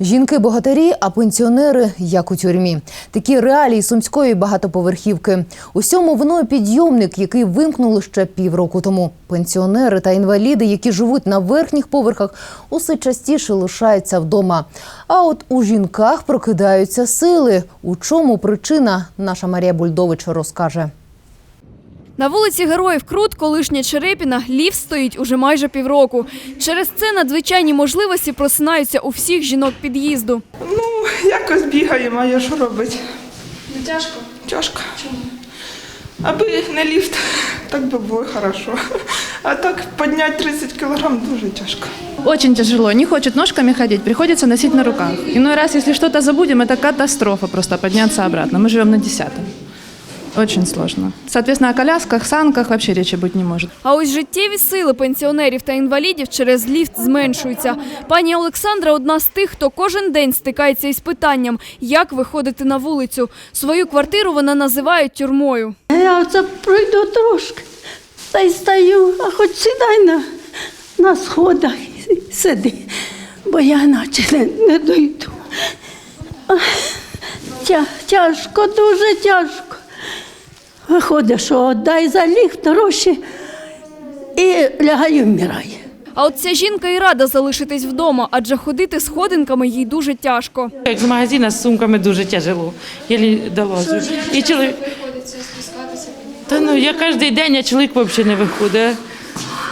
Жінки-богатирі, а пенсіонери як у тюрмі. Такі реалії сумської багатоповерхівки. Усьому виною підйомник, який вимкнули ще півроку тому. Пенсіонери та інваліди, які живуть на верхніх поверхах, усе частіше лишаються вдома. А от у жінках прокидаються сили. У чому причина? Наша Марія Бульдович розкаже. На вулиці Героїв Крут, колишня Черепіна, ліфт стоїть уже майже півроку. Через це надзвичайні можливості просинаються у всіх жінок під'їзду. Ну, якось бігаємо, а я що робити? Не тяжко. Тяжко. Чому? Аби не ліфт, так би було хорошо. А так підняти 30 кілограм дуже тяжко. Очень тяжело, не хочет ножками ходить, приходится носить на руках. Иной раз, если что-то забудем, это катастрофа просто подняться обратно. Мы живем на десятом. Очень сложно. Соответственно, о колясках, санках вообще речи быть не может. А ось життєві сили пенсіонерів та інвалідів через ліфт зменшуються. Пані Олександра одна з тих, хто кожен день стикається із питанням, як виходити на вулицю. Свою квартиру вона називає тюрмою. Я оце пройду трошки, та й стою, а хоч сідай на, на сходах і сиди, бо я наче не, не дойду. Тя, тяжко, дуже тяжко. Виходить, що дай за ліфт гроші і лягаю, вмираю. А от ця жінка і рада залишитись вдома, адже ходити сходинками їй дуже тяжко. Як з магазина з сумками дуже тяжело. Я дала. І чоловік... Та ну я кожен день, а чоловік взагалі не виходить.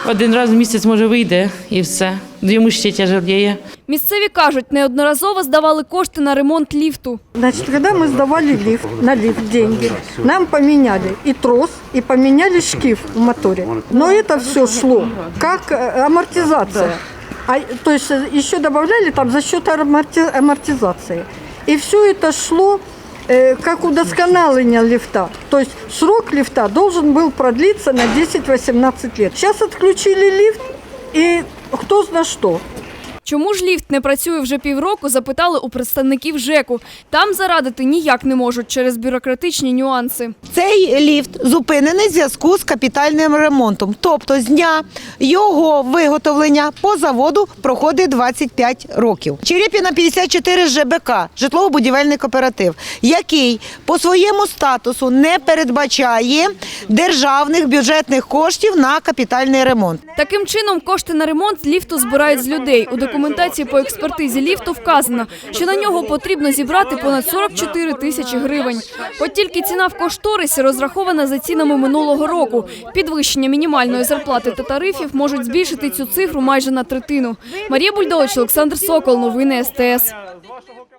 Один раз в місяць може вийде і все. Йому ще тяжеліє. Місцеві кажуть, неодноразово здавали кошти на ремонт ліфту. Значит, когда мы сдавали лифт, на лифт деньги, нам поменяли и трос, и поменяли шкив в моторе. Но это все шло как э, амортизация. А, то есть э, еще добавляли там за счет аморти- амортизации. И все это шло э, как удосконаление лифта. То есть срок лифта должен был продлиться на 10-18 лет. Сейчас отключили лифт, и кто знает что. Чому ж ліфт не працює вже півроку, запитали у представників ЖЕКу. Там зарадити ніяк не можуть через бюрократичні нюанси. Цей ліфт зупинений в зв'язку з капітальним ремонтом. Тобто з дня його виготовлення по заводу проходить 25 років. Черепіна 54 ЖБК, житлово-будівельний кооператив, який по своєму статусу не передбачає державних бюджетних коштів на капітальний ремонт. Таким чином, кошти на ремонт ліфту збирають з людей. У документації по експертизі ліфту вказано, що на нього потрібно зібрати понад 44 тисячі гривень. От тільки ціна в кошторисі розрахована за цінами минулого року. Підвищення мінімальної зарплати та тарифів можуть збільшити цю цифру майже на третину. Марія Бульдович, Олександр Сокол, новини СТС.